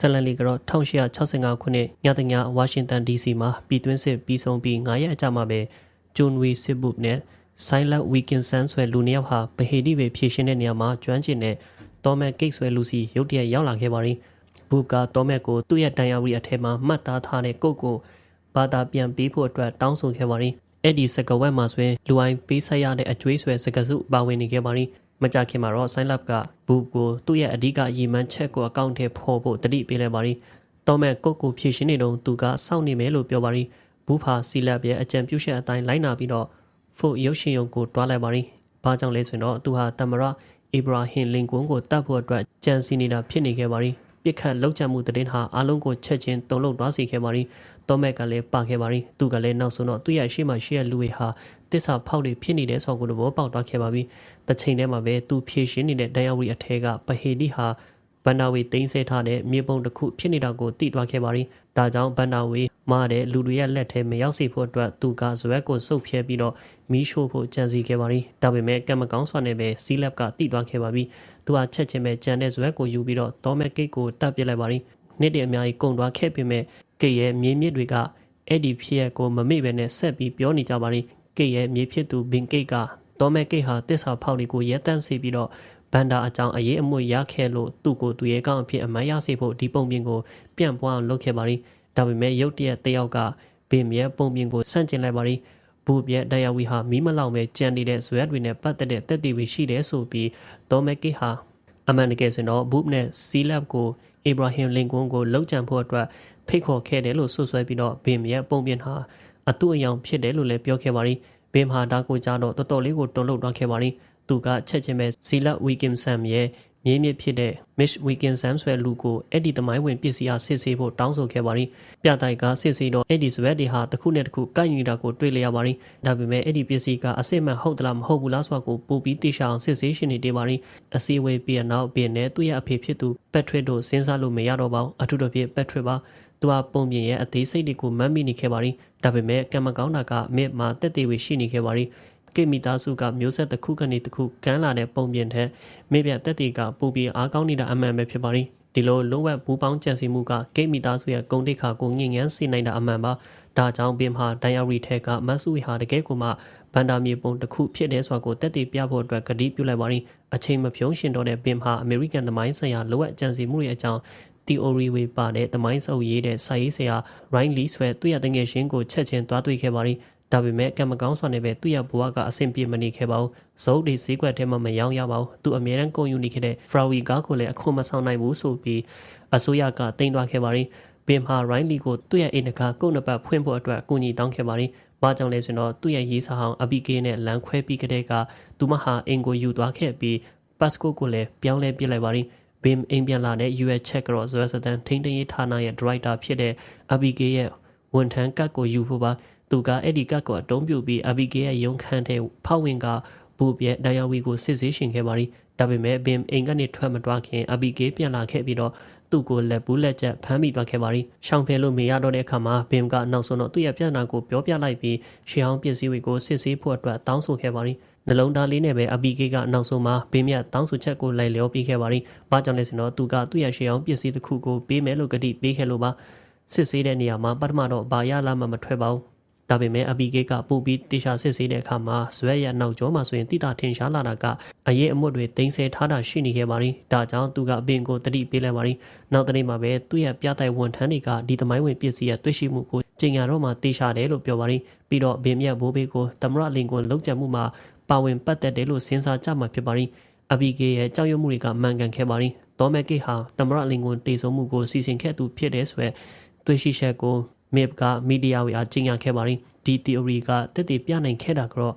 ဇလန်လီကတော့1865ခုနှစ်ညတညဝါရှင်တန် DC မှာပြည်တွင်းစစ်ပြီးဆုံးပြီး9ရက်အကြာမှာပဲဂျွန်ဝီစစ်ဘုတ်နဲ့ဆိုင်းလက်ဝီကင်ဆန်ဆွဲလူနှစ်ယောက်ဟာဗဟေဒီပဲဖြည့်ရှင်းတဲ့နေရာမှာကျွမ်းကျင်တဲ့တော်မက်ကိတ်ဆွဲလူစီရုတ်တရက်ရောက်လာခဲ့ပါရီဘုကတော်မက်ကိုသူ့ရဲ့တန်ရာဝီအထက်မှာမှတ်သားထားတဲ့ကုတ်ကိုဘာသာပြန်ပေးဖို့အတွက်တောင်းဆိုခဲ့ပါရီအဲ့ဒီစကဝက်မှာဆိုရင်လူအိုင်းပေးဆက်ရတဲ့အကျွေးဆွဲစကစုပါဝင်နေခဲ့ပါရီ မကြခင်မှာတော့ sign up ကဘူးကိုသူ့ရဲ့အဓိကရည်မှန်းချက်ကိုအကောင့်ထဲဖော်ဖို့တတိပေးလိုက်ပါရီတော်မဲ့ကုတ်ကိုဖြည့်ရှင်းနေတော့သူကစောင့်နေမယ်လို့ပြောပါရီဘူးဖာစီလပ်ရဲ့အကြံပြုချက်အတိုင်းလိုက်နာပြီးတော့ဖို့ရုပ်ရှင်ရုံကိုတွားလိုက်ပါရီဘာကြောင့်လဲဆိုရင်တော့သူဟာတမရအီဘရာဟင်လင်ကွန်ကိုတတ်ဖို့အတွက်ကြံစီနေတာဖြစ်နေခဲ့ပါရီ ပြစ်ခတ်လောက်ချမှုတည်င်းဟာအလုံးကိုချက်ချင်းတုံလုံးသွားစီခဲ့ပါရီတော်မဲ့ကလည်းပါခဲ့ပါရီသူကလည်းနောက်ဆုံးတော့သူ့ရဲ့ရှေ့မှာရှိတဲ့လူတွေဟာတစ္ဆာဖောက်တွေဖြစ်နေတဲ့ဆော်ကိုတော့ပေါက်သွားခဲ့ပါပြီ။တစ်ချိန်တည်းမှာပဲသူဖြည့်ရှင်းနေတဲ့ဒိုင်ယာဝီအထက်ကပဟေဒီဟာဘန်နာဝီတင်းဆဲထားတဲ့မြေပုံတစ်ခုဖြစ်နေတာကိုသိသွားခဲ့ပါရီ။ဒါကြောင့်ဘန်နာဝီ မားတဲ့လူတွေရဲ့လက်ထဲမရောက်စေဖို့အတွက်သူကဇွဲကိုစုပ်ဖြဲပြီးတော့မီးရှို့ဖို့ကြံစီခဲ့ပါရီ။ဒါပေမဲ့ကံမကောင်းစွာနဲ့ပဲစီလပ်ကသိသွားခဲ့ပါပြီ။သူကချက်ချင်းပဲကြံတဲ့ဇွဲကိုယူပြီးတော့ဒေါ်မက်ဂိတ်ကိုတပ်ပစ်လိုက်ပါရီ။နေ့တည်းအများကြီးကုံသွားခဲ့ပေမဲ့ကိရဲ့မြေမြစ်တွေကအဲ့ဒီဖြစ်ရက်ကိုမမေ့ပဲနဲ့ဆက်ပြီးပြောနေကြပါရီကိတ်ရဲ့မြေဖြစ်သူဘင်ကိတ်ကဒေါ်မဲကိတ်ဟာတစ္ဆာဖောက်တွေကိုရဲတန့်စေပြီးတော့ဘန်ဒါအကြောင်းအရေးအမွေရခဲ့လို့သူ့ကိုသူရဲကောင်းအဖြစ်အမှန်ရစေဖို့ဒီပုံပြင်ကိုပြန့်ပွားအောင်လုပ်ခဲ့ပါရီ ဒါပေမဲ့ရုတ်တရက်တယောက်ကဘင်မြဲပုံပြင်ကိုဆန့်ကျင်လိုက်ပါရီဘူပြက်တရားဝီဟာမီးမလောင်ပဲကြံနေတဲ့ဇွဲတွေနဲ့ပတ်သက်တဲ့တက်တီဝီရှိတယ်ဆိုပြီးဒေါ်မဲကိတ်ဟာအမှန်တကယ်ဆိုရင်တော့ဘူနဲ့စီလပ်ကိုအီဘရာဟင်လင်ကွန်ကိုလှုပ်ကြံဖို့အတွက်ဖိတ်ခေါ်ခဲ့တယ်လို့ဆွဆွဲပြီးတော့ဘင်မြဲပုံပြင်ဟာအတူအယောင်ဖြစ်တယ်လို့လည်းပြောခဲ့ပါရီဘင်ဟာဒါကိုကြတော့တော်တော်လေးကိုတုံ့လောက်သွားခဲ့ပါရီသူကချက်ချင်းပဲဇီလဝီကင်ဆမ်ရဲ့ မြင်းမြစ်ဖြစ်တဲ့ Miss Weekend ဆွဲလူကိုအဲ့ဒီတမိုင်းဝင်ပစ္စည်းအားစစ်ဆေးဖို့တောင်းဆိုခဲ့ပါရီပြတိုက်ကစစ်ဆေးတော့အဲ့ဒီဆွဲတွေဟာတစ်ခုနဲ့တစ်ခုကိုက်ညီတာကိုတွေ့လျက်ပါရီဒါပေမဲ့အဲ့ဒီပစ္စည်းကအစစ်မှန်ဟုတ်သလားမဟုတ်ဘူးလားဆိုတာကိုပို့ပြီးသိရှိအောင်စစ်ဆေးရှင်နေတေပါရီအစည်းအဝေးပြီးနောက်ပြင်နဲ့သူ့ရဲ့အဖေဖြစ်သူပက်ထရစ်တို့စဉ်းစားလို့မရတော့ပါဘူးအထူးသဖြင့်ပက်ထရစ်ပါသူဟာပုံပြင်ရဲ့အသေးစိတ်တွေကိုမတ်မိနေခဲ့ပါရီဒါပေမဲ့ကံမကောင်းတာကမစ်မှာတက်သေးဝေရှိနေခဲ့ပါရီ ကိမိသားစုကမျိုးဆက်တစ်ခုကနေတစ်ခုကမ်းလာတဲ့ပုံပြင်ထက်မိပြတက်တီကပူပြီးအားကောင်းနေတာအမှန်ပဲဖြစ်ပါရီဒီလိုလုံးဝဘူးပေါင်းကြံစီမှုကကိမိသားစုရဲ့ဂုံတိတ်ခါကိုငင်ငန်းစေနိုင်တာအမှန်ပါဒါကြောင့်ပင်ဟာဒိုင်ယာရီထက်ကမတ်ဆူဟာတကယ်ကိုမှဘန်ဒါမြေပုံတစ်ခုဖြစ်တဲ့ဆိုတာကိုတက်တည်ပြဖို့အတွက်ကတိပြုလိုက်ပါရီအချိန်မဖြုံးရှင်တော့တဲ့ပင်ဟာအမေရိကန်သမိုင်းဆိုင်ရာလိုအပ်ကြံစီမှုရဲ့အကြောင်း theory ဝေပါတဲ့သမိုင်းစုပ်ရေးတဲ့စာရေးဆရာ Ryan Lee ဆွဲသူ့ရဲ့တငယ်ချင်းကိုချက်ချင်းသွားတွေ့ခဲ့ပါရီ ဒါပေမဲ့ကံမကောင်းစွာနဲ့ပဲသူ့ရဲ့ဘဝကအဆင်ပြေမနေခဲ့ပါဘူး။ဇုတ်တွေဈေးကွက်ထဲမှာမရောင်းရပါဘူး။သူအမြဲတမ်းကုန်ယူနေခဲ့တဲ့ Frowy ကားကိုလည်းအခွန်မဆောင်နိုင်ဘူးဆိုပြီးအစိုးရကတင်သွားခဲ့ပါရီ။ဘင်ဟာရိုင်းလီကိုသူ့ရဲ့အိမ်တကာကုတ်နပတ်ဖွင့်ဖို့အတွက်အကူအညီတောင်းခဲ့ပါရီ။ဘာကြောင့်လဲဆိုတော့သူ့ရဲ့ရေးစာဟောင်းအဘီကေနဲ့လမ်းခွဲပြီးကတည်းကသူမဟာအင်ကိုယူသွားခဲ့ပြီးပတ်စကိုကိုလည်းပြောင်းလဲပြစ်လိုက်ပါရီ။ဘင်အိမ်ပြန်လာတဲ့ US check ကတော့ Zweden ထိန်းသိမ်းရေးဌာနရဲ့ director ဖြစ်တဲ့ ABK ရဲ့ဝန်ထမ်းကတ်ကိုယူဖို့ပါ သူကအဲ့ဒီကတ်ကိုအတုံးပြပြီး ABK ရဲ့ရုံခန်းထဲဖောက်ဝင်ကဘူပြဲဒိုင်ယာဝီကိုစစ်ဆေးရှင်ခဲ့ပါရီဒါပေမဲ့ဘင်အိမ်ကနေထွက်မသွားခင် ABK ပြန်လာခဲ့ပြီးတော့သူ့ကိုလက်ဘူးလက်ချက်ဖမ်းမိသွားခဲ့ပါရီရှောင်းဖယ်လို့မရတော့တဲ့အခါမှာဘင်ကနောက်ဆုံးတော့သူ့ရဲ့ပြဿနာကိုပြောပြလိုက်ပြီးရှေးအောင်ပစ္စည်းတွေကိုစစ်ဆေးဖို့အတွက်တောင်းဆိုခဲ့ပါရီနှလုံးသားလေးနဲ့ပဲအဘီကေကနောက်ဆုံးမှာဘေးမြတ်တောင်းဆိုချက်ကိုလိုက်လျောပြီးခဲ့ပါရီ။ဘာကြောင့်လဲဆိုတော့သူကသူ့ရဲ့ရှေးအောင်ပစ္စည်းတစ်ခုကိုပေးမယ်လို့ကတိပေးခဲ့လို့ပါ။စစ်ဆေးတဲ့နေရာမှာပထမတော့ဘာရလာမှမထွက်ပါဘူး။ ဒါပေမဲ့အဘီကေကပို့ပြီးတေချာစစ်ဆေးတဲ့အခါမှာဇွဲရနောက်ကျောမှာဆိုရင်တိတာထင်ရှားလာတာကအရေးအမွတ်တွေတင်ဆဲထားတာရှိနေခဲ့ပါရီ။ဒါကြောင့်သူကအပင်ကိုတတိပေးလိုက်ပါရီ။နောက်တနေ့မှာပဲသူ့ရဲ့ပြတိုင်ဝန်ထမ်းတွေကဒီသမိုင်းဝင်ပစ္စည်းရဲ့တွေ့ရှိမှုကိုကျင်ညာတော့မှတေချာတယ်လို့ပြောပါရီ။ပြီးတော့ဘင်မြတ်ဘိုးဘေးကိုသမရလင်ကိုလုံခြံမှုမှာပါဝင်ပတ်သက်တယ်လို့စဉ်းစားကြမှာဖြစ်ပါရီအဘီကေရဲ့ကြောက်ရွံ့မှုတွေကမှန်ကန်ခဲ့ပါရီဒေါ်မက်ကေဟာတမရလင်ကွန်တေဆုံမှုကိုစီစဉ်ခဲ့သူဖြစ်တဲ့ဆိုရယ်တွေ့ရှိချက်ကို မစ်ကမီဒီယာဝေအားကြီးညာခဲ့ပါရီဒီ theory ကတက်တည်ပြနိုင်ခဲ့တာကတော့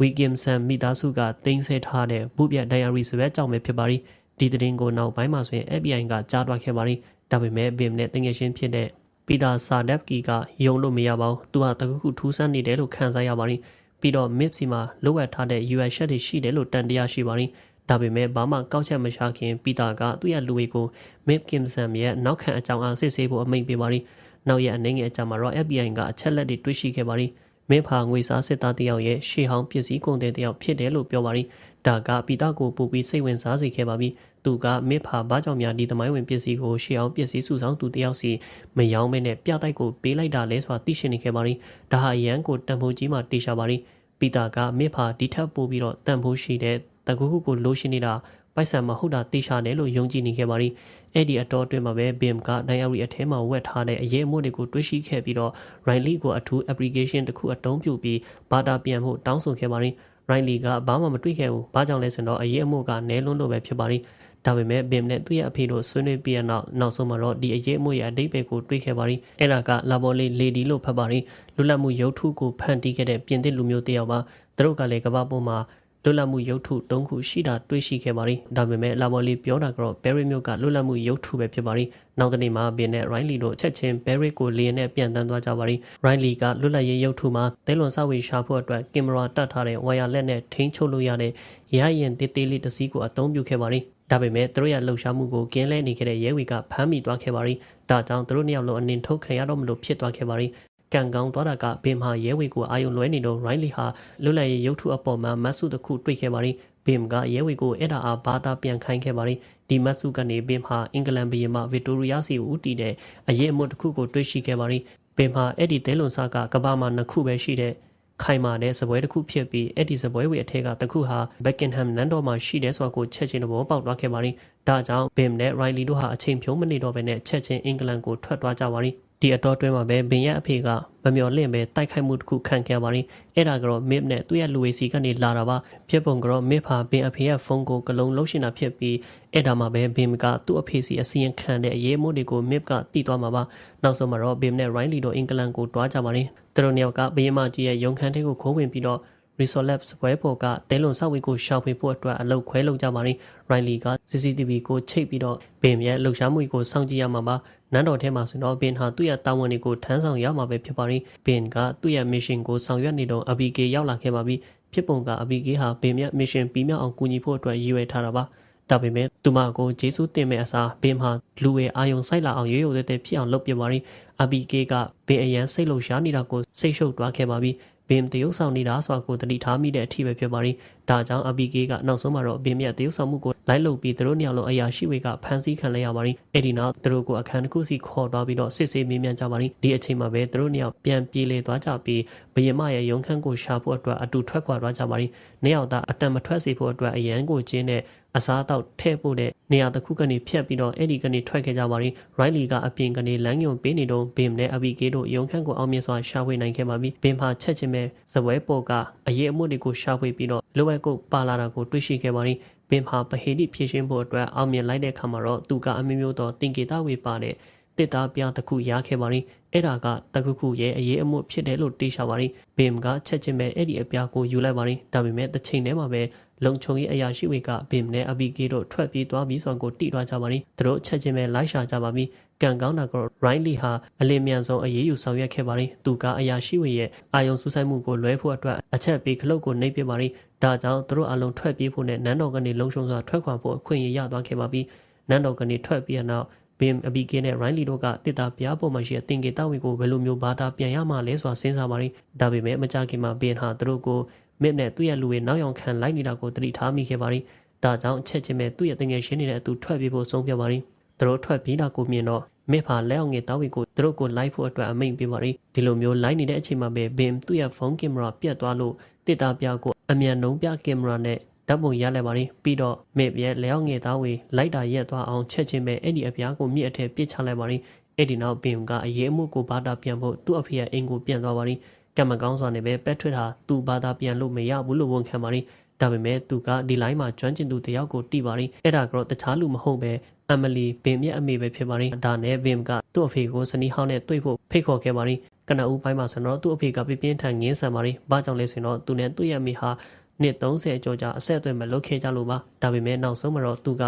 ဝီဂင်ဆန်မိသားစုကတင်းဆဲထားတဲ့ဘုပြဒိုင်ယာရီဆိုတဲ့အကြောင်းပဲဖြစ်ပါရီဒီသတင်းကိုနောက်ပိုင်းမှာဆိုရင် FBI ကကြားတွားခဲ့ပါရီဒါပေမဲ့ဘင်နဲ့တငယ်ချင်းဖြစ်တဲ့ပီတာဆာဒက်ကီကယုံလို့မရပါဘူးသူဟာတခုခုထူးဆန်းနေတယ်လို့ခံစားရပါရီပြီးတော့ MIP စီမှာလိုအပ်ထားတဲ့ UI ရှက်တွေရှိတယ်လို့တန်တရားရှိပါရင်ဒါပေမဲ့ဘာမှကောက်ချက်မရှာခင်ပီတာကသူ့ရဲ့လူဝေကို MIP Kimson ရဲ့နောက်ခံအကြောင်းအားစစ်ဆေးဖို့အမိန့်ပေးပါရင် နောက်ရက်အနေငယ်အကြာမှာတော့ FBI ကအချက်လက်တွေတွေ့ရှိခဲ့ပါရင်မင်းဖာငွေစားစစ်သားတယောက်ရဲ့ရှေးဟောင်းပစ္စည်းကုန်တဲ့တယောက်ဖြစ်တယ်လို့ပြောပါရင်ဒါကပီတာကိုပို့ပြီးစိတ်ဝင်စားစေခဲ့ပါပြီသူကမစ်ဖာဘာကြောင့်များဒီသမိုင်းဝင်ပစ္စည်းကိုရှေ့အောင်ပစ္စည်းစုဆောင်သူတယောက်စီမယောင်းမဲနဲ့ပြတိုက်ကိုပေးလိုက်တာလဲဆိုတာသိရှိနေခဲ့ပါရီဒါဟာရန်ကိုတန်ဖိုးကြီးမှတေချာပါရီပီတာကမစ်ဖာဒီထက်ပိုပြီးတော့တန်ဖိုးရှိတဲ့တကူခုကိုလိုရှိနေတာ ပိုက်ဆံမဟုတ်တာတေချာတယ်လို့ယုံကြည်နေခဲ့ပါရီအဲ့ဒီအတော်အတွင်းမှာပဲဘင်ကနိုင်ရီအထဲမှာဝက်ထားတဲ့အရေးအမှုတွေကိုတွေးရှိခဲ့ပြီးတော့ Riley ကိုအထူး application တစ်ခုအသုံးပြုပြီးဘာတာပြန်ဖို့တောင်းဆိုခဲ့ပါရီရိုင်းလီကဘာမှမတွေ့ခဲ့ဘူး။ဘာကြောင့်လဲဆိုတော့အရေးအမှုကနဲလွန်းလို့ပဲဖြစ်ပါလိမ့်။ဒါပေမဲ့ဘင်နဲ့သူ့ရဲ့အဖေတို့ဆွေးနွေးပြီးနောက်နောက်ဆုံးမှာတော့ဒီအရေးအမှုရဲ့အတိတ်ပဲကိုတွေ့ခဲ့ပါလိမ့်။အဲ့ဒါကလာဘော်လေးလေဒီလို့ဖတ်ပါလိမ့်။လွတ်လပ်မှုရုပ်ထုကိုဖန်တီးခဲ့တဲ့ပြင်သစ်လူမျိုးတစ်ယောက်ပါ။သူတို့ကလည်းကမ္ဘာပေါ်မှာ လွတ်လပ်မှုရုပ်ထု၃ခုရှိတာတွေ့ရှိခဲ့ပါရီဒါပေမဲ့လာမော်လီပြောတာကတော့ဘယ်ရီမျိုးကလွတ်လပ်မှုရုပ်ထုပဲဖြစ်ပါရီနောက်တနေ့မှာဘင်နဲ့ရိုင်းလီတို့ချက်ချင်းဘယ်ရီကိုလီယန်နဲ့ပြန်တန်းသွားကြပါရီရိုင်းလီကလွတ်လပ်ရေးရုပ်ထုမှာတဲလွန်စဝေရှာဖို့အတွက်ကင်မရာတက်ထားတဲ့ဝါယာလက်နဲ့ထိန်းချုပ်လို့ရတဲ့ရရင်တေးသေးလေးတစ်စီးကိုအသုံးပြုခဲ့ပါရီဒါပေမဲ့သူတို့ရဲ့လှုပ်ရှားမှုကိုကင်းလဲနေခဲ့တဲ့ရဲဝီကဖမ်းမိသွားခဲ့ပါရီဒါကြောင့်သူတို့နှစ်ယောက်လုံးအနင်ထုတ်ခံရတော့မလို့ဖြစ်သွားခဲ့ပါရီ ကံကောင်းသွားတာကဘင်မှာရဲဝေကိုအာယုံလွဲနေတော့ရိုင်းလီဟာလွတ်လပ်ရေးရုပ်ထုအပေါ်မှာမတ်ဆုတစ်ခုတွေ့ခဲ့ပါရီဘင်ကရဲဝေကိုအဲ့ဒါအားဘာသာပြန်ခိုင်းခဲ့ပါရီဒီမတ်ဆုကနေဘင်ဟာအင်္ဂလန်ဘီယမဗစ်တိုးရီယာစီကိုဦးတည်တဲ့အရေးအမှုတစ်ခုကိုတွေ့ရှိခဲ့ပါရီဘင်ဟာအဲ့ဒီသဲလွန်စားကကဘာမှာနှစ်ခုပဲရှိတဲ့ခိုင်မာတဲ့စပွဲတစ်ခုဖြစ်ပြီးအဲ့ဒီစပွဲဝေအထက်ကတစ်ခုဟာဘက်ကင်ဟမ်နန်တော်မှာရှိတဲ့ဆိုတာကိုချက်ချင်းတော့ပေါက်သွားခဲ့ပါရီဒါကြောင့်ဘင်နဲ့ရိုင်လီတို့ဟာအချိန်ဖြုံးမနေတော့ဘဲနဲ့ချက်ချင်းအင်္ဂလန်ကိုထွက်သွားကြပါရီ ဒီအတော်တွင်းမှာပဲဘင်ရဲ့အဖေကမမျော်လင့်ပဲတိုက်ခိုက်မှုတစ်ခုခံခဲ့ပါရင်အဲ့ဒါကတော့မစ်နဲ့သူ့ရဲ့လူဝေစီကနေလာတာပါဖြစ်ပုံကတော့မစ်ဖာဘင်အဖေရဲ့ဖုန်းကိုကလုံးလုံးရှင်တာဖြစ်ပြီးအဲ့ဒါမှပဲဘင်ကသူ့အဖေစီအစီရင်ခံတဲ့အရေးမိုးတွေကိုမစ်ကတီးသွားမှာပါနောက်ဆုံးမှာတော့ဘင်နဲ့ရိုင်းလီတို့အင်္ဂလန်ကိုတွားကြပါရင်သူတို့နှစ်ယောက်ကဘင်မကြီးရဲ့ရုံခန်းထဲကိုခိုးဝင်ပြီးတော့ Resolabs ဘွဲပေါ်ကတဲလွန်ဆောက်ဝေးကိုရှောက်ဖွေဖို့အတွက်အလုပ်ခွဲလုပ်ကြပါရင် Riley က CCTV ကိုချိတ်ပြီးတော့ဘင်ရဲ့လှုပ်ရှားမှုကိုစောင့်ကြည့်ရမှာပါ နန်းတော်ထဲမှာဆိုတော့ဘင်ဟာသူ့ရဲ့တာဝန်တွေကိုထမ်းဆောင်ရမှာပဲဖြစ်ပါရင်ဘင်ကသူ့ရဲ့ mission ကိုဆောင်ရွက်နေတော့ ABK ရောက်လာခဲ့ပါပြီဖြစ်ပုံက ABK ဟာဘင်ရဲ့ mission ပြီးမြောက်အောင်ကူညီဖို့အတွက်ရည်ရွယ်ထားတာပါဒါပေမဲ့သူမကိုဂျေဆုတင်မဲ့အစားဘင်မှာလူဝဲအာယုံဆိုင်လာအောင်ရွေးရွယ်တဲ့ဖြစ်အောင်လုပ်ပြပါရင် ABK ကဘင်အရန်စိတ်လှုပ်ရှားနေတာကိုစိတ်ရှုပ်သွားခဲ့ပါပြီဘင်တရုပ်ဆောင်နေတာဆိုတာကိုတတိထားမိတဲ့အထိပဲဖြစ်ပါရီဒါကြောင့်အဘီကေကနောက်ဆုံးမှာတော့ဘင်မြတ်တရုပ်ဆောင်မှုကိုလိုက်လုပ်ပြီးသူတို့နှစ်ယောက်လုံးအရာရှိတွေကဖမ်းဆီးခံလိုက်ရပါရီအဲ့ဒီနောက်သူတို့ကိုအခန်းတစ်ခုစီခေါ်သွားပြီးတော့စစ်ဆေးမေးမြန်းကြပါရီဒီအချိန်မှာပဲသူတို့နှစ်ယောက်ပြန်ပြေးလေသွားကြပြီးဘယင်မရဲ့ရုံခန်းကိုရှာဖို့အတွက်အတူထွက်ခွာသွားကြပါရီနှစ်ယောက်သားအတန်မထွက်စေဖို့အတွက်အရန်ကိုကျင်းတဲ့အစားအသောက်ထည့်ဖို့တဲ့နေရာတစ်ခုကနေဖြတ်ပြီးတော့အဲ့ဒီကနေထွက်ခဲ့ကြပါရီရိုင်းလီကအပြင်ကနေလမ်းညွန်ပေးနေတော့ဘင်နဲ့အဘီကေတို့ရုံခန်းကိုအောင်မြင်စွာရှာဖွေနိုင်ခဲ့ပါပြီဘင်ဖာချက်ချင်းပဲဇပွဲပေါ်ကအရေးအမှုတွေကိုရှာဖွေပြီးတော့လိုအပ်ကုတ်ပါလာတာကိုတွေ့ရှိခဲ့ပါရီဘင်ဖာပဟေတိဖြည့်ရှင်းဖို့အတွက်အောင်မြင်လိုက်တဲ့အခါမှာတော့သူကအမျိုးမျိုးသောတင်ကေတာဝေပါတဲ့တစ်သားပြားတစ်ခုရခဲ့ပါရီ အဲ့ဒါကတခုခုရဲ့အရေးအမှုဖြစ်တယ်လို့တေးရှာပါရီဘင်ကချက်ချင်းပဲအဲ့ဒီအပြားကိုယူလိုက်ပါရီဒါပေမဲ့တစ်ချိန်တည်းမှာပဲလုံခြုံရေးအရာရှိတွေကဘင်နဲ့အဘီကေတို့ထွက်ပြေးသွားပြီးဆိုကိုတိသွားကြပါရီသူတို့ချက်ချင်းပဲလိုက်ရှာကြပါပြီကံကောင်းတာကရိုင်းလီဟာအလင်းမြန်ဆုံးအရေးယူဆောင်ရွက်ခဲ့ပါရီသူကအရာရှိတွေရဲ့အာယုံစူးစိုက်မှုကိုလွဲဖို့အတွက်အချက်ပေးခလုတ်ကိုနှိပ်ပြပါရီဒါကြောင့်သူတို့အလုံးထွက်ပြေးဖို့နဲ့နန်းတော်ကနေလုံခြုံစွာထွက်ခွာဖို့အခွင့်အရေးရသွားခဲ့ပါပြီနန်းတော်ကနေထွက်ပြေးရနောက် ဘင်အဘီကေနဲ့ရိုင်းလီတို့ကတစ်တာပြားပေါ်မှာရှိတဲ့တင်ကေတောက်ဝီကိုဘယ်လိုမျိုးဘာသာပြန်ရမှာလဲဆိုတာစဉ်းစားပါရီဒါပေမဲ့မကြခင်မှာဘင်ဟာသူတို့ကိုမစ်နဲ့သူ့ရဲ့လူတွေနောက်ယောင်ခံလိုက်နေတာကိုသတိထားမိခဲ့ပါရီဒါကြောင့်ချက်ချင်းပဲသူ့ရဲ့တငယ်ချင်းနေတဲ့အတူထွက်ပြေးဖို့ဆုံးဖြတ်ပါရီသူတို့ထွက်ပြေးတာကိုမြင်တော့မစ်ဖာလက်အောင်ငယ်တောက်ဝီကိုသူတို့ကိုလိုက်ဖို့အတွက်အမိန့်ပေးပါရီဒီလိုမျိုးလိုက်နေတဲ့အချိန်မှာပဲဘင်သူ့ရဲ့ဖုန်းကင်မရာပြတ်သွားလို့တစ်တာပြားကိုအမြန်နှုံးပြကင်မရာနဲ့ ဓာတ်ပုံရလိုက်ပါရင်ပြီးတော့မေရဲ့လျောင်းငယ်သားဝေလိုက်တာရက်သွားအောင်ချက်ချင်းပဲအဲ့ဒီအပြားကိုမြစ်အထက်ပစ်ချလိုက်ပါရင်အဲ့ဒီနောက်ဘင်ကအရေးအမှုကိုဘာတာပြန်ဖို့သူ့အဖေရဲ့အိမ်ကိုပြန်သွားပါရင်ကံမကောင်းစွာနဲ့ပဲပက်ထွတ်ဟာသူ့ဘာသာပြန်လို့မရဘူးလို့ဝန်ခံပါရင်ဒါပေမဲ့သူကဒီလိုင်းမှာကျွမ်းကျင်သူတယောက်ကိုတီးပါရင်အဲ့ဒါကတော့တခြားလူမဟုတ်ပဲအမလီဘင်မြက်အမေပဲဖြစ်ပါရင်ဒါနဲ့ဘင်ကသူ့အဖေကိုစနီးဟောင်းနဲ့တွေ့ဖို့ဖိတ်ခေါ်ခဲ့ပါရင်ကနဦးပိုင်းမှာဆိုတော့သူ့အဖေကပြပြင်းထန်ငင်းဆန်ပါရင်ဘာကြောင့်လဲဆိုတော့သူနဲ့သူ့ရဲ့မိဟာ နှစ်30ကျော်ကြာအဆက်အသွယ်မလုပ်ခဲ့ကြလို့ပါဒါပေမဲ့နောက်ဆုံးမှာတော့သူက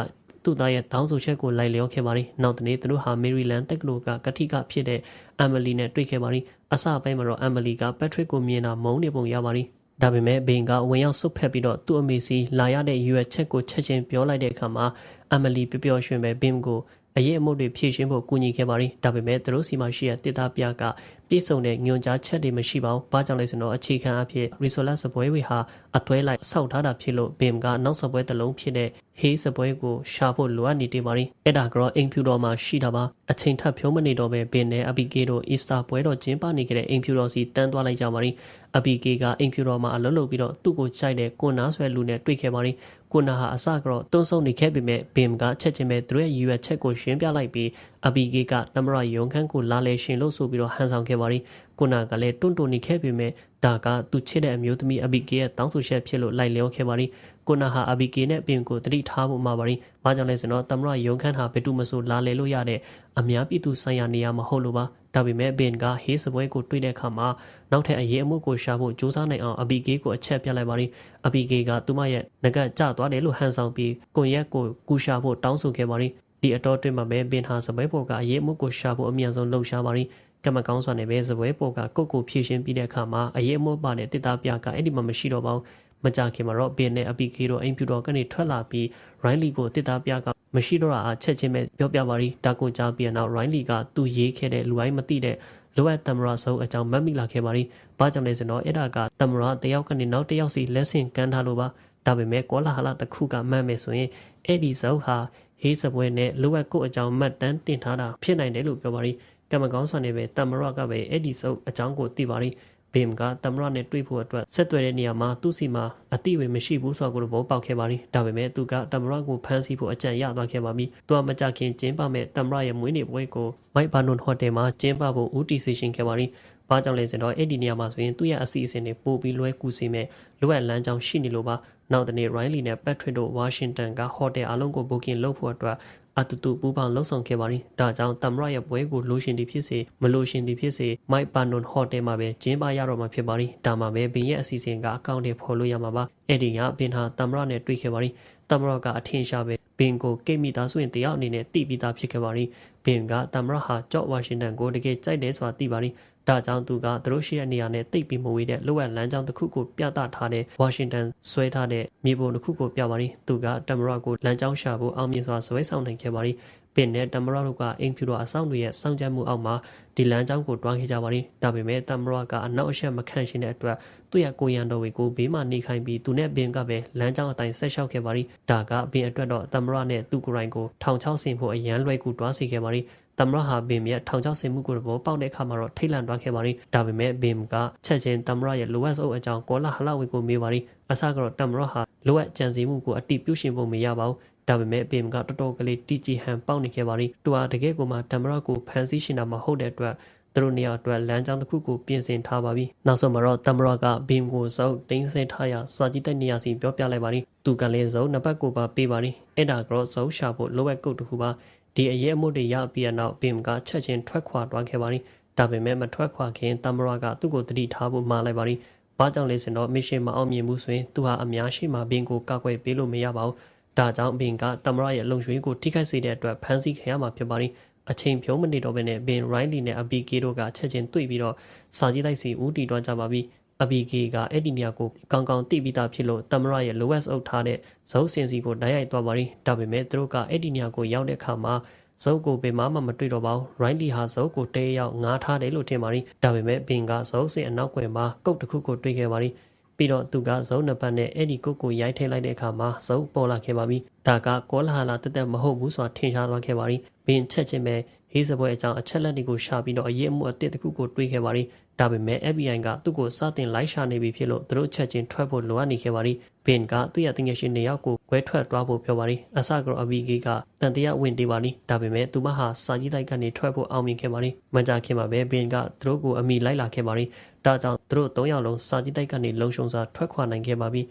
သူ့သားရဲ့တောင်းဆိုချက်ကိုလိုက်လျောခဲ့ပါရီနောက်တနေ့သူတို့ဟာမေရီလန်တက္ကသိုလ်ကကတိကဖြစ်တဲ့အမ်မလီနဲ့တွေ့ခဲ့ပါရီအစပိုင်းမှာတော့အမ်မလီကပက်ထရစ်ကိုမြင်တာမုန်းနေပုံရပါရီဒါပေမဲ့ဘင်ကဝင်ရောက်ဆုတ်ဖက်ပြီးတော့သူ့အမေစီလာရတဲ့ရွယ်ချက်ကိုချက်ချင်းပြောလိုက်တဲ့အခါမှာအမ်မလီပျော်ပျော်ရွှင်ပဲဘင်ကို အရေးအမှုတွေဖြည့်ရှင်းဖို့ကူညီခဲ့ပါရီဒါပေမဲ့သူတို့စီမှာရှိတဲ့တစ်သားပြကပြည့်စုံတဲ့ညွန်ကြားချက်တွေမရှိပါဘူး။ဘာကြောင့်လဲဆိုတော့အခြေခံအဖြစ် Resolat စပွဲဝေဟာအသွဲလိုက်ဆောက်ထားတာဖြစ်လို့ BIM ကနောက်စပွဲတစ်လုံးဖြစ်တဲ့ ဟေးစပွဲကိုရှာဖို့လိုအပ်နေတယ်ပါရီအဲ့ဒါကတော့အိမ်ဖြူတော်မှာရှိတာပါအချိန်ထပ်ဖြုံးမနေတော့ပဲဘင်နဲ့အပီကေတို့အီစတာပွဲတော်ကျင်းပနေကြတဲ့အိမ်ဖြူတော်စီတန်းသွားလိုက်ကြပါရီအပီကေကအိမ်ဖြူတော်မှာအလုပ်လုပ်ပြီးတော့သူ့ကိုကြိုက်တဲ့ကိုနာဆွဲလူနဲ့တွေ့ခဲ့ပါရီကိုနာဟာအစကတော့တွန်းဆုံနေခဲ့ပေမဲ့ဘင်ကချက်ချင်းပဲသူရဲ့ယူရချက်ကိုရှင်းပြလိုက်ပြီးအပီကေကသမရယုံခန်းကိုလာလဲရှင်လို့ဆိုပြီးတော့ဟန်ဆောင်ခဲ့ပါရီ ကိုနာကလည်းတွန်းတွန်းနေခဲ့ပေမဲ့ဒါကသူချစ်တဲ့အမျိုးသမီးအပီကေရဲ့တောင်းဆိုချက်ဖြစ်လို့လိုက်လျောခဲ့ပါရီကိုနာဟာအဘီကေနဲ့ပင်ကိုတတိထားဖို့မှာပါရီ။ဘာကြောင့်လဲဆိုတော့တမရယုံခန်းဟာဘယ်သူမဆိုလာလေလို့ရတဲ့အများပြည်သူဆိုင်ရာနေရာမဟုတ်လို့ပါ။ဒါပေမဲ့ပင်ကဟေးစပွဲကိုတွေ့တဲ့အခါမှာနောက်ထပ်အရေးအမှုကိုရှာဖို့စူးစမ်းနိုင်အောင်အဘီကေကိုအချက်ပြလိုက်ပါရီ။အဘီကေကသူမရဲ့ငကကျသွားတယ်လို့ဟန်ဆောင်ပြီးကွန်ရက်ကိုကူရှာဖို့တောင်းဆိုခဲ့ပါရီ။ဒီအတော်တွင်မှာပဲပင်ဟာစပွဲပေါ်ကအရေးအမှုကိုရှာဖို့အမြန်ဆုံးလှုပ်ရှားပါရီ။ ကမကောင်းစွာနဲ့ပဲစပွဲပေါ်ကကုတ်ကိုဖြည့်ရှင်းပြီးတဲ့အခါမှာအရေးအမှုပါတဲ့တစ်သားပြကအဲ့ဒီမှာမရှိတော့ပါဘူး။မကြခင်မှာတော့ဘင်နဲ့အပီကေတို့အိမ်ဖြူတော်ကနေထွက်လာပြီးရိုင်းလီကိုတစ်သားပြကမရှိတော့တာအချက်ချင်းပဲပြောပြပါရီဒါကိုကြားပြီးနောက်ရိုင်းလီကသူ့ရေးခဲ့တဲ့လူအိုင်းမသိတဲ့လိုအပ်တမရာဆုံးအကြောင်းမတ်မိလာခဲ့ပါရီဘာကြောင့်လဲဆိုတော့အဲ့ဒါကတမရာတယောက်ကနေနောက်တယောက်စီလက်ဆင့်ကမ်းထားလို့ပါဒါပေမဲ့ကောလာဟလာတစ်ခုကမှတ်မယ်ဆိုရင်အဲ့ဒီဇုံဟာဟေးစပွဲနဲ့လိုအပ်ကိုအကြောင်းမှတ်တမ်းတင်ထားတာဖြစ်နိုင်တယ်လို့ပြောပါရီ ကမကောင်းစွာနဲ့ပဲတမရကပဲအဲ့ဒီဇုံအကြောင်းကိုသိပါရီဘင်ကတမရနဲ့တွေ့ဖို့အတွက်ဆက်သွယ်တဲ့နေရာမှာသူ့စီမှာအတိအဝေမရှိဘူးဆိုတော့ဘောပေါက်ခဲ့ပါလိဒါပေမဲ့သူကတမရကိုဖမ်းဆီးဖို့အကြံရသွားခဲ့ပါပြီသူကမကြခင်ကျင်းပမဲ့တမရရဲ့မွေးနေ့ပွဲကိုမိုက်ဘာနွန်ဟိုတယ်မှာကျင်းပဖို့ဦးတီစီရှင်ခဲ့ပါလိဘာကြောင့်လဲဆိုတော့အဲ့ဒီနေရာမှာဆိုရင်သူ့ရဲ့အစီအစဉ်တွေပို့ပြီးလွဲကူစီမဲ့လိုအပ်လမ်းကြောင်းရှိနေလို့ပါနောက်တနေ့ရိုင်းလီနဲ့ပက်ထရစ်တို့ဝါရှင်တန်ကဟိုတယ်အလုံးကို booking လုပ်ဖို့အတွက် အတူတူပူပေါင်းလှုပ်ဆောင်ခဲ့ပါသည်။ဒါကြောင့်တမရရဲ့ပွဲကိုလိုရှင်သည်ဖြစ်စေမလိုရှင်သည်ဖြစ်စေမိုက်ပါနွန်ဟိုတယ်မှာပဲကျင်းပရတော့မှာဖြစ်ပါသည်။ဒါမှပဲဘင်ရဲ့အစီအစဉ်ကအကောင့်တွေဖော်လို့ရမှာပါ။အဲ့ဒီကဘင်ဟာတမရနဲ့တွေ့ခဲ့ပါသည်။တမရကအထင်ရှားပဲဘင်ကိုကိတ်မိသားစုရင်တယောက်အနေနဲ့တိပြီးသားဖြစ်ခဲ့ပါသည်။ဘင်ကတမရဟာကြော့ဝါရှင်တန်ကိုတကယ်ကြိုက်တယ်ဆိုတာသိပါသည်။ ဒါကြောင့်သူကသူတို့ရှိတဲ့နေရာနဲ့တိတ်ပြီးမဝေးတဲ့လိုအပ်လမ်းကြောင်းတစ်ခုကိုပြသထားတဲ့ဝါရှင်တန်ဆွဲထားတဲ့မြေပုံတစ်ခုကိုပြပါရီသူကတမရကိုလမ်းကြောင်းရှာဖို့အောင်မြင်စွာဆွဲဆောင်နိုင်ခဲ့ပါရီပင်နဲ့တမရတို့ကအင်ဖြူတော်အဆောင်တွေရဲ့စောင့်ကြမှုအောက်မှာဒီလမ်းကြောင်းကိုတွားခဲ့ကြပါရီဒါပေမဲ့တမရကအနောက်အရှက်မခန့်ရှင်တဲ့အတွက်သူ့ရဲ့ကိုရန်တော်ဝေကိုဘေးမှာနေခိုင်းပြီးသူနဲ့ပင်ကပဲလမ်းကြောင်းအတိုင်းဆက်လျှောက်ခဲ့ပါရီဒါကပင်အတွက်တော့တမရနဲ့သူ့ကိုယ်တိုင်ကိုထောင်ချောက်ဆင်ဖို့အရန်လွယ်ကူတွားစီခဲ့ပါရီ တမရဟာဘင်ရဲ့ထောင်ချောက်ဆင်မှုကိုတော့ပေါက်တဲ့အခါမှာတော့ထိတ်လန့်သွားခဲ့ပါရီဒါပေမဲ့ဘင်ကချက်ချင်းတမရရဲ့လိုအပ်စုပ်အကြောင်းကောလာဟလဝေကိုမေးပါရီအစကတော့တမရဟာလိုအပ်ကြံစည်မှုကိုအတိပြုရှင်ဖို့မရပါဘူးဒါပေမဲ့ပင်ကတော်တော်ကလေးတီကြီးဟန်ပေါက်နေခဲ့ပါရီတူဟာတကယ်ကိုမှတမရကိုဖန်ဆီးရှင်တာမဟုတ်တဲ့အတွက်သူတို့နေရာအတွက်လမ်းကြောင်းတစ်ခုကိုပြင်ဆင်ထားပါပြီနောက်ဆုံးမှာတော့တမရကဘင်ကိုစုပ်တင်းစင်ထားရစာကြည့်တဲ့နေရာစီပြောပြလိုက်ပါရီသူကလည်းစုံနှစ်ပတ်ကိုပါပေးပါရီအဲ့ဒါကတော့စုံရှာဖို့လိုအပ်ကုတ်တစ်ခုပါ ဒီအရေးအမှုတွေရပြီးနောက်ဘင်ကချက်ချင်းထွက်ခွာသွားခဲ့ပါရီဒါပေမဲ့မထွက်ခွာခင်တမရကသူ့ကိုတတိထားဖို့မှားလိုက်ပါရီဘာကြောင့်လဲဆိုတော့မစ်ရှင်မအောင်မြင်မှုဆိုရင်သူဟာအများရှိမှဘင်ကိုကောက်ွယ်ပေးလို့မရပါဘူးဒါကြောင့်ဘင်ကတမရရဲ့လုံရွှေကိုထိခိုက်စေတဲ့အတွက်ဖမ်းဆီးခံရမှာဖြစ်ပါရီအချိန်ဖြုံးမနေတော့ဘဲနဲ့ဘင်ရိုင်းလီနဲ့အဘီကေတို့ကချက်ချင်းတွေ့ပြီးတော့စာကြည့်လိုက်စီဦးတီတွားကြပါပြီ အဘီကေကအဲ့ဒီနေရာကိုကောင်းကောင်းတိပြီးသားဖြစ်လို့တမရရဲ့ lowest အုပ်ထားတဲ့ဇုံစင်စီကိုတိုက်ရိုက်သွားပါရီဒါပေမဲ့သူတို့ကအဲ့ဒီနေရာကိုရောက်တဲ့အခါမှာဇုတ်ကိုပင်မမမတွေ့တော့ပါဘူးရိုင်းလီဟာဇုတ်ကိုတဲရောက်ငားထားတယ်လို့ထင်ပါရီဒါပေမဲ့ပင်ကဇုတ်စင်အနောက်ကွယ်မှာကုတ်တစ်ခုကိုတွေ့ခဲ့ပါရီပြီးတော့သူကဇုံနှစ်ပတ်နဲ့အဲ့ဒီကုတ်ကိုရိုက်ထိလိုက်တဲ့အခါမှာဇုံပေါ်လာခဲ့ပါပြီဒါကကောလာဟာလာတက်တက်မဟုတ်ဘူးဆိုတာထင်ရှားသွားခဲ့ပါပြီဘင်းချက်ချင်းပဲ ဟေးစပွဲအကြောင်းအချက်လက်တွေကိုရှာပြီးတော့အရေးအမှုအသစ်တစ်ခုကိုတွေးခဲ့ပါရီဒါပေမဲ့ FBI ကသူ့ကိုစတင်လိုက်ရှာနေပြီဖြစ်လို့သူတို့ချက်ချင်းထွက်ဖို့လိုအပ်နေခဲ့ပါရီဘင်ကသူ့ရဲ့တငယ်ရှင်နေယောက်ကိုခွဲထွက်သွားဖို့ပြောပါရီအစကတော့အဘီဂေကတန်တရားဝင်တေးပါရီဒါပေမဲ့သူမဟာစာကြီးတိုက်ကနေထွက်ဖို့အောင်မြင်ခဲ့ပါရီမကြခင်မှာပဲဘင်ကသူတို့ကိုအမိလိုက်လာခဲ့ပါရီဒါကြောင့်သူတို့၃ယောက်လုံးစာကြီးတိုက်ကနေလုံရှုံစွာထွက်ခွာနိုင်ခဲ့ပါပြီ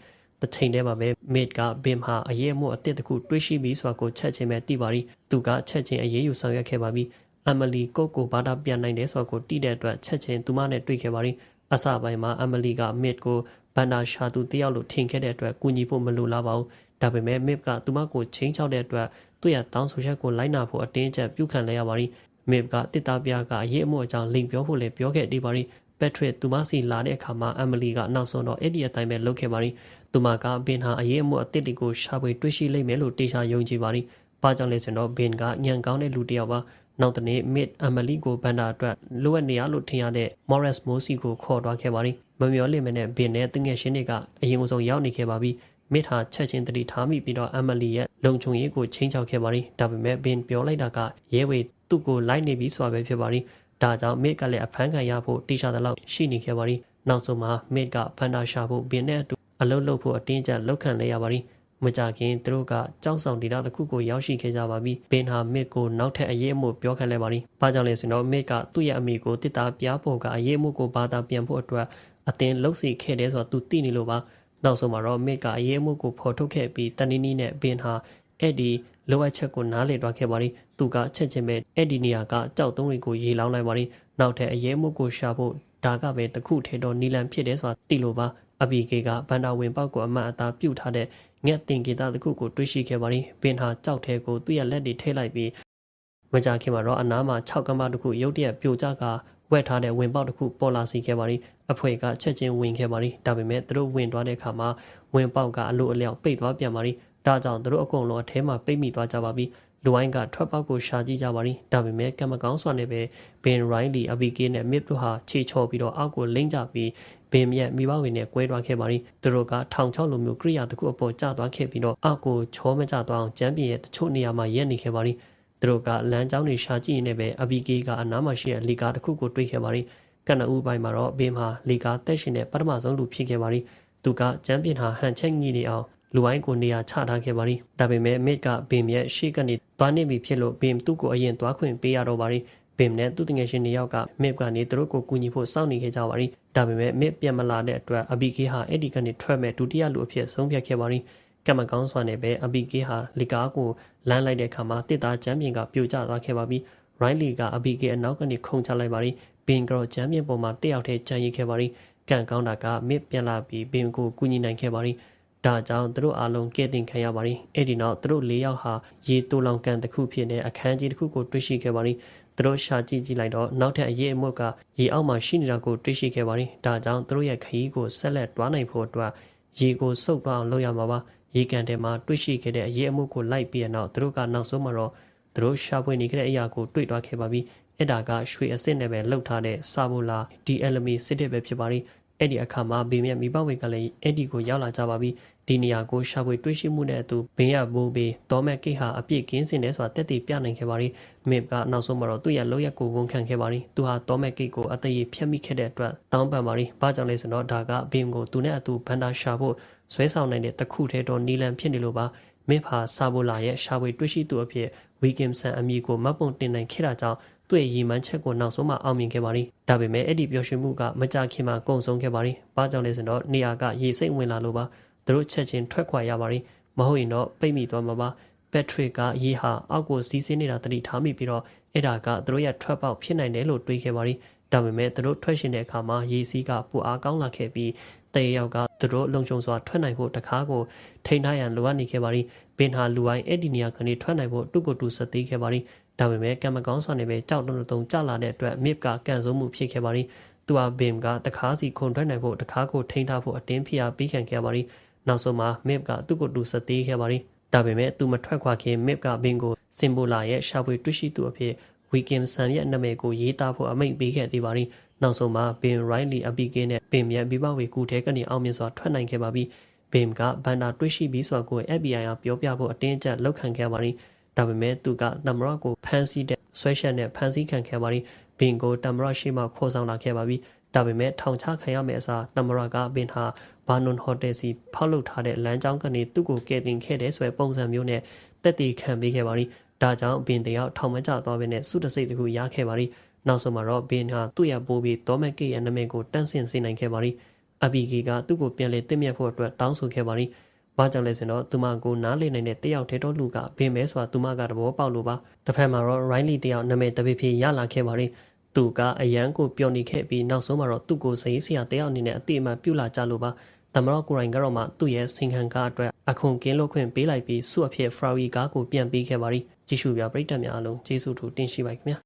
တစ်ချိန်တည်းမှာပဲမစ်ကဘင်ဟာအရေးအမှုအစ်စ်တစ်ခုတွေးရှိပြီးဆိုတာကိုချက်ချင်းပဲသိပါရီသူကချက်ချင်းအရေးယူဆောင်ရွက်ခဲ့ပါပြီအမလီကိုကိုဘာသာပြန်နိုင်တယ်ဆိုတာကိုတိတဲ့အတွက်ချက်ချင်းသူမနဲ့တွေ့ခဲ့ပါရီအစပိုင်းမှာအမလီကမစ်ကိုဘန်နာရှာသူတယောက်လိုထင်ခဲ့တဲ့အတွက်ကူညီဖို့မလိုလားပါဘူးဒါပေမဲ့မစ်ကသူမကိုချင်းချောက်တဲ့အတွက်သူ့ရဲ့တောင်းဆိုချက်ကိုလိုက်နာဖို့အတင်းအကျပ်ပြုခံလိုက်ရပါရီမစ်ကတစ်သားပြားကအရေးအမှုအကြောင်းလိန်ပြောဖို့လည်းပြောခဲ့သေးပါရီပက်ထရစ်သူမစီလာတဲ့အခါမှာအမ်မလီကနောက်ဆုံးတော့အဲ့ဒီအတိုင်းပဲလုပ်ခဲ့ပါရီ သူမကဘင်ဟာအရေးအမှုအသစ်တွေကိုရှာဖွေတွေ့ရှိလိမ့်မယ်လို့တေချာယုံကြည်ပါရီဘာကြောင့်လဲဆိုတော့ဘင်ကညံကောင်းတဲ့လူတစ်ယောက်ပါနောက်တနေ့မစ်အမလီကိုဘန်ဒါအတွက်လိုအပ်နေရလို့ထင်ရတဲ့ Morris Mosi ကိုခေါ်သွားခဲ့ပါရီမမျောလင့်မနဲ့ဘင်နဲ့တငယ်ချင်းတွေကအရင်ဆုံးရောက်နေခဲ့ပါပြီမစ်ဟာချက်ချင်းတတိထားမိပြီးတော့အမလီရဲ့လုံခြုံရေးကိုချင်းချောက်ခဲ့ပါရီဒါပေမဲ့ဘင်ပြောလိုက်တာကရဲဝေသူ့ကိုလိုက်နေပြီးဆိုတာပဲဖြစ်ပါရီဒါကြောင့်မစ်ကလည်းအဖမ်းခံရဖို့တိကျတဲ့လောက်ရှိနေခဲ့ပါရီနောက်ဆုံးမှာမစ်ကဖန်တာရှာဖို့ဘင်နဲ့အတူ အလုပ်လုပ်ဖို့အတင်းကျပ်လောက်ခံလဲရပါရီမကြခင်သူတို့ကကြောက်ဆောင်ဒေတာတစ်ခုကိုရောက်ရှိခဲ့ကြပါပြီဘင်ဟာမစ်ကိုနောက်ထပ်အရေးအမှုပြောခံလဲပါရီဘာကြောင့်လဲဆိုတော့မစ်ကသူ့ရဲ့အမိကိုတစ်တာပြားဖို့ကအရေးအမှုကိုဘာသာပြန်ဖို့အတွက်အတင်းလှုပ်စီခဲ့တယ်ဆိုတာသူသိနေလို့ပါနောက်ဆုံးမှာတော့မစ်ကအရေးအမှုကိုဖော်ထုတ်ခဲ့ပြီးတနင်းနီးနဲ့ဘင်ဟာအဲ့ဒီလိုအပ်ချက်ကိုနားလည်သွားခဲ့ပါရီသူကချက်ချင်းပဲအဲ့ဒီနေရာကကြောက်သုံးတွေကိုရေလောင်းလိုက်ပါရီနောက်ထပ်အရေးအမှုကိုရှာဖို့ဒါကပဲတခုထဲတော့နီလန်ဖြစ်တယ်ဆိုတာသိလို့ပါ အဘီကေကဘန္တာဝင်ပေါက်ကိုအမတ်အသားပြုတ်ထားတဲ့ငှက်တင်ကေတာတစ်ခုကိုတွေးရှိခဲ့ပါရီဘင်ဟာကြောက်ထဲကိုသူ့ရဲ့လက်တွေထိလိုက်ပြီးမကြခင်မှာတော့အနားမှာ6ကမ္ဘာတစ်ခုရုတ်တရက်ပြိုကျကဝက်ထားတဲ့ဝင်ပေါက်တစ်ခုပေါ်လာစီခဲ့ပါရီအဖွဲကချက်ချင်းဝင်ခဲ့ပါရီဒါပေမဲ့သူတို့ဝင်သွားတဲ့အခါမှာဝင်ပေါက်ကအလိုအလျောက်ပိတ်သွားပြန်ပါရီဒါကြောင့်သူတို့အကုန်လုံးအထဲမှာပိတ်မိသွားကြပါပြီလူဝိုင်းကထွက်ပေါက်ကိုရှာကြည့်ကြပါရီဒါပေမဲ့ကံမကောင်းစွာနဲ့ပဲဘင်ရိုင်းလီအဘီကေနဲ့မစ်တို့ဟာခြေချော်ပြီးတော့အောက်ကိုလိမ့်ကြပြီး ဘင်မြက်မိဘဝင်နဲ့ကွဲသွားခဲ့ပါရီသူတို့ကထောင်ချောက်လိုမျိုးကိရိယာတစ်ခုအပေါ်ကျသွားခဲ့ပြီးတော့အောက်ကိုချောမကျသွားအောင်ကျမ်းပြင်ရဲ့တချို့နေရာမှာရက်နေခဲ့ပါရီသူတို့ကလမ်းကြောင်းတွေရှာကြည့်နေပဲအဘီကေကအနားမှာရှိတဲ့လီကာတစ်ခုကိုတွေးခဲ့ပါရီကနအူပိုင်းမှာတော့ဘင်ဟာလီကာတက်ရှင်တဲ့ပထမဆုံးလူဖြစ်ခဲ့ပါရီသူကကျမ်းပြင်ဟာဟန်ချက်ငိနေအောင်လူဝိုင်းကိုနေရာချထားခဲ့ပါရီဒါပေမဲ့မစ်ကဘင်ရဲ့ရှေ့ကနေသွားနေပြီဖြစ်လို့ဘင်သူ့ကိုအရင်သွားခွင့်ပေးရတော့ပါရီ ဘင်နဲ့သူ့တငယ်ချင်းနှစ်ယောက်ကမစ်ကနေသူတို့ကိုကူညီဖို့စောင့်နေခဲ့ကြပါရီဒါပေမဲ့မစ်ပြန်မလာတဲ့အတွက်အဘီကေဟာအဲ့ဒီကနေထွက်မဲ့ဒုတိယလူအဖြစ်ဆုံးဖြတ်ခဲ့ပါရီကမ္မကောင်းစွာနဲ့ပဲအဘီကေဟာလီကာကိုလမ်းလိုက်တဲ့အခါမှာတစ်သားချမ်းပြင်ကပြိုကျသွားခဲ့ပါပြီရိုင်းလီကအဘီကေအနောက်ကနေခုန်ချလိုက်ပါရီဘင်ကတော့ချမ်းပြင်ပေါ်မှာတက်ရောက်တဲ့ကြံရည်ခဲ့ပါရီကန်ကောင်းတာကမစ်ပြန်လာပြီးဘင်ကိုကူညီနိုင်ခဲ့ပါရီဒါကြောင့်သူတို့အားလုံးကဲတင်ခံရပါရီအဲ့ဒီနောက်သူတို့၄ယောက်ဟာရေတူလောင်ကန်တစ်ခုဖြစ်တဲ့အခန်းကြီးတစ်ခုကိုတွေ့ရှိခဲ့ပါရီ သူတို့ရှာကြည့်ကြည့်လိုက်တော့နောက်ထပ်အရေးအမှုကရေအောက်မှာရှိနေတာကိုတွေ့ရှိခဲ့ပါရီဒါကြောင့်သူတို့ရဲ့ခရီးကိုဆက်လက်တွားနိုင်ဖို့အတွက်ရေကိုစုပ်သွားအောင်လုပ်ရမှာပါရေကန်ထဲမှာတွေ့ရှိခဲ့တဲ့အရေးအမှုကိုလိုက်ပြီးတော့သူတို့ကနောက်ဆုံးမှာတော့သူတို့ရှာဖွေနေခဲ့တဲ့အရာကိုတွေ့သွားခဲ့ပါပြီအဲ့ဒါကရွှေအစစ်နဲ့ပဲလှုပ်ထားတဲ့ဆာဘူလာ DLM စစ်တစ်ပဲဖြစ်ပါရီ အဲ့ဒီအခါမှာဘေးမြတ်မိဘဝင်ကလည်းအဲ့ဒီကိုရောက်လာကြပါပြီဒီနေရာကိုရှာဖွေတွေ့ရှိမှုနဲ့အတူဘင်းရဘိုးဘေးဒေါ်မက်ကိတ်ဟာအပြည့်ကင်းစင်တယ်ဆိုတာတက်တည်ပြနိုင်ခဲ့ပါရီမစ်ကနောက်ဆုံးမှာတော့သူ့ရဲ့လောက်ရက်ကိုဝန်ခံခဲ့ပါရီသူဟာဒေါ်မက်ကိတ်ကိုအသေးဖြတ်မိခဲ့တဲ့အတွက်တောင်းပန်ပါရီဘာကြောင့်လဲဆိုတော့ဒါကဘင်းကိုသူနဲ့အတူဘန်ဒါရှာဖို့ဆွဲဆောင်နိုင်တဲ့တခုထဲတော့နီလန်ဖြစ်နေလို့ပါ မစ်ဟာဆာဘိုလာရဲ့ရှာဖွေတွေ့ရှိသူအဖြစ်ဝီကင်ဆန်အမည်ကိုမတ်ပုံတင်နိုင်ခဲ့တာကြောင့်သူ့ရဲ့ရည်မှန်းချက်ကိုနောက်ဆုံးမှအောင်မြင်ခဲ့ပါရီဒါပေမဲ့အဲ့ဒီပျော်ရွှင်မှုကမကြခင်မှာကုံဆုံးခဲ့ပါရီဘာကြောင့်လဲဆိုတော့နေရာကရေစိတ်ဝင်လာလို့ပါသူတို့ချက်ချင်းထွက်ခွာရပါရီမဟုတ်ရင်တော့ပိတ်မိသွားမှာပါဘက်ထရစ်ကရေဟာအောက်ကိုစီးဆင်းနေတာတတိထားမိပြီးတော့အဲ့ဒါကသူတို့ရဲ့ထွက်ပေါက်ဖြစ်နိုင်တယ်လို့တွေးခဲ့ပါရီဒါပေမဲ့သူတို့ထွက်ရှင်တဲ့အခါမှာရေစီးကပူအားကောင်းလာခဲ့ပြီးတရေယောက်ကသူတို့လုံခြုံစွာထွက်နိုင်ဖို့တကားကိုထိန်းထားရန်လိုအပ်နေခဲ့ပါရီဘင်ဟာလူဝိုင်းအဲ့ဒီနေရာကနေထွက်နိုင်ဖို့တုကိုတူစသေးခဲ့ပါရီဒါပေမဲ့ကံမကောင်းစွာနဲ့ပဲကြောက်တုံတုံကြလာတဲ့အတွက်မြစ်ကကန်ဆုံးမှုဖြစ်ခဲ့ပါရီသူဟာဘင်ကတကားစီခုန်ထွက်နိုင်ဖို့တကားကိုထိန်းထားဖို့အတင်းဖိအားပေးခံခဲ့ပါရီနောက်ဆုံးမှာမစ်ကသူ့ကိုတူစသေးခဲ့ပါရီဒါပေမဲ့သူမထွက်ခွာခင်မစ်ကဘင်ကိုစင်ပိုလာရဲ့ရှာဖွေတွေ့ရှိသူအဖြစ် ဝီကင်ဆန်ရဲ့နာမည်ကိုရေးသားဖို့အမိန့်ပေးခဲ့သေးပါရီနောက်ဆုံးမှာဘင်ရိုင်းလီအပီကင်းနဲ့ဘင်မြန်ဘီဘဝေကူထဲကနေအောင်မြင်စွာထွက်နိုင်ခဲ့ပါပြီဘင်ကဘန်နာတွေ့ရှိပြီးဆိုတာကို FBI ကပြောပြဖို့အတင်းအကျပ်လောက်ခံခဲ့ပါရီဒါပေမဲ့သူကတမရကိုဖမ်းဆီးတဲ့ဆွဲချက်နဲ့ဖမ်းဆီးခံခဲ့ပါရီဘင်ကိုတမရရှိမှခေါ်ဆောင်လာခဲ့ပါပြီဒါပေမဲ့ထောင်ချခံရမယ့်အစားတမရကဘင်ဟာဘာနွန်ဟိုတယ်စီဖောက်လုပ်ထားတဲ့လမ်းကြောင်းကနေသူ့ကိုကယ်တင်ခဲ့တဲ့ဆိုတဲ့ပုံစံမျိုးနဲ့တက်တီခံပေးခဲ့ပါရီ ဒါကြောင့်ဘင်တယောက်ထောင်မကျသွားပဲနဲ့စုတစိတ်တခုရခဲ့ပါရီနောက်ဆုံးမှာတော့ဘင်ဟာသူ့ရပိုးပြီးဒေါ်မက်ကေရဲ့နာမည်ကိုတန့်စင်စေနိုင်ခဲ့ပါရီအဘီဂီကသူ့ကိုပြန်လေတင်မြတ်ဖို့အတွက်တောင်းဆိုခဲ့ပါရီဘာကြောင့်လဲဆိုတော့သူမကိုနားလေနိုင်တဲ့တယောက်ထဲတော့လူကဘင်မဲဆိုတာသူမကတဘောပေါက်လို့ပါတစ်ဖက်မှာတော့ Riley တယောက်နာမည်တပိဖြစ်ရလာခဲ့ပါရီသူကအရန်ကိုပျော်နေခဲ့ပြီးနောက်ဆုံးမှာတော့သူ့ကိုစရေးဆရာတယောက်အနေနဲ့အတိအမှန်ပြုလာကြလို့ပါသမရောကိုရိုင်ကတော့မှသူ့ရဲ့စင်ခံကားအတွက်အခွန်ကင်းလို့ခွင့်ပေးလိုက်ပြီးစုအဖြစ်ဖရာဝီကားကိုပြန်ပေးခဲ့ပါရီ ကြည့်ရှုပြပရိသတ်များအားလုံးကျေးဇူးထူးတင်ရှိပါခင်ဗျာ